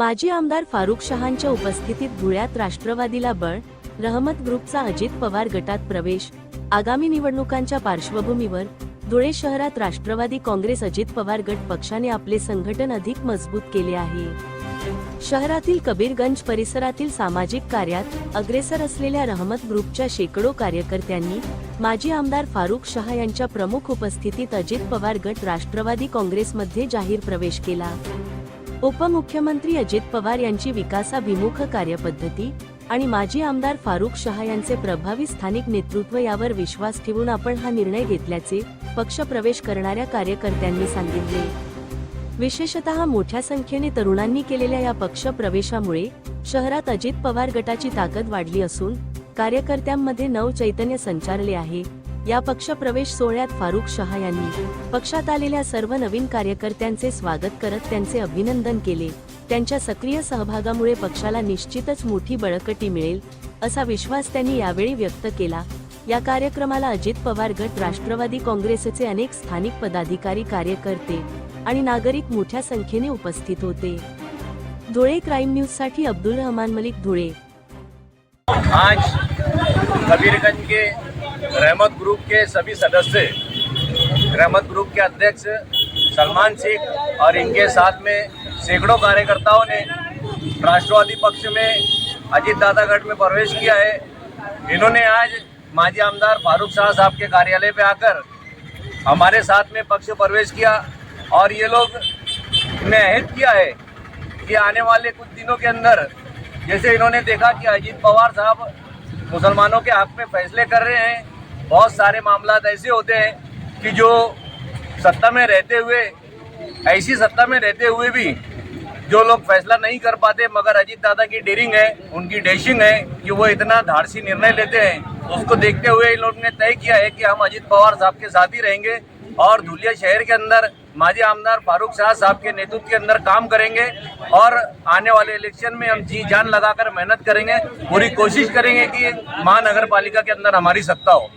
माजी आमदार फारुख शहांच्या उपस्थितीत धुळ्यात राष्ट्रवादीला बळ रहमत ग्रुपचा अजित पवार गटात प्रवेश आगामी निवडणुकांच्या पार्श्वभूमीवर धुळे शहरात राष्ट्रवादी काँग्रेस अजित पवार गट पक्षाने आपले संघटन अधिक मजबूत केले आहे. शहरातील कबीरगंज परिसरातील सामाजिक कार्यात अग्रेसर असलेल्या रहमत ग्रुपच्या शेकडो कार्यकर्त्यांनी माजी आमदार फारुख शहा यांच्या प्रमुख उपस्थितीत अजित पवार गट राष्ट्रवादी काँग्रेसमध्ये जाहीर प्रवेश केला. उपमुख्यमंत्री अजित पवार यांची विकासाभिमुख कार्यपद्धती आणि माजी आमदार फारुख शहा यांचे प्रभावी स्थानिक नेतृत्व यावर विश्वास ठेवून आपण हा निर्णय घेतल्याचे पक्ष प्रवेश करणाऱ्या कार्यकर्त्यांनी सांगितले. विशेषतः मोठ्या संख्येने तरुणांनी केलेल्या या पक्ष प्रवेशामुळे शहरात अजित पवार गटाची ताकद वाढली असून कार्यकर्त्यांमध्ये नव चैतन्य संचारले आहे. या पक्ष प्रवेश सोहळ्यात फारुख शहा यांनी पक्षात आलेल्या सर्व नवीन कार्यकर्त्यांचे स्वागत करत त्यांचे अभिनंदन केले. त्यांच्या सक्रिय सहभागामुळे पक्षाला निश्चितच मोठी बळकटी मिळेल असा विश्वास त्यांनी यावेळी व्यक्त केला. या कार्यक्रमाला अजित पवार गट राष्ट्रवादी काँग्रेसचे अनेक स्थानिक पदाधिकारी कार्यकर्ते आणि नागरिक मोठ्या संख्येने उपस्थित होते. धुळे क्राईम न्यूजसाठी अब्दुल रहमान मलिक धुळे. आज कबीरगंज के रहमत ग्रुप के सभी सदस्य, रहमत ग्रुप के अध्यक्ष सलमान शेख और इनके साथ में सैकड़ों कार्यकर्ताओं ने राष्ट्रवादी पक्ष में, अजीत दादागढ़ में प्रवेश किया है। इन्होंने आज माजी आमदार फारूक शाह साहब के कार्यालय पे आकर हमारे साथ में पक्ष प्रवेश किया और ये लोग ने अहद किया है कि आने वाले कुछ दिनों के अंदर, जैसे इन्होंने देखा कि अजीत पवार साहब मुसलमानों के हक में फैसले कर रहे हैं बहुत सारे मामला ऐसे होते हैं कि जो सत्ता में रहते हुए, ऐसी सत्ता में रहते हुए भी जो लोग फैसला नहीं कर पाते, मगर अजीत दादा की डेरिंग है, उनकी डैशिंग है, कि वो इतना धारसी निर्णय लेते हैं, उसको देखते हुए इन लोगों ने तय किया है कि हम अजीत पवार साहब के साथ ही रहेंगे और धुलिया शहर के अंदर माजी आमदार फारूक शाह साहब के नेतृत्व के अंदर काम करेंगे और आने वाले इलेक्शन में हम जी जान लगाकर मेहनत करेंगे, पूरी कोशिश करेंगे कि महानगर पालिका के अंदर हमारी सत्ता हो।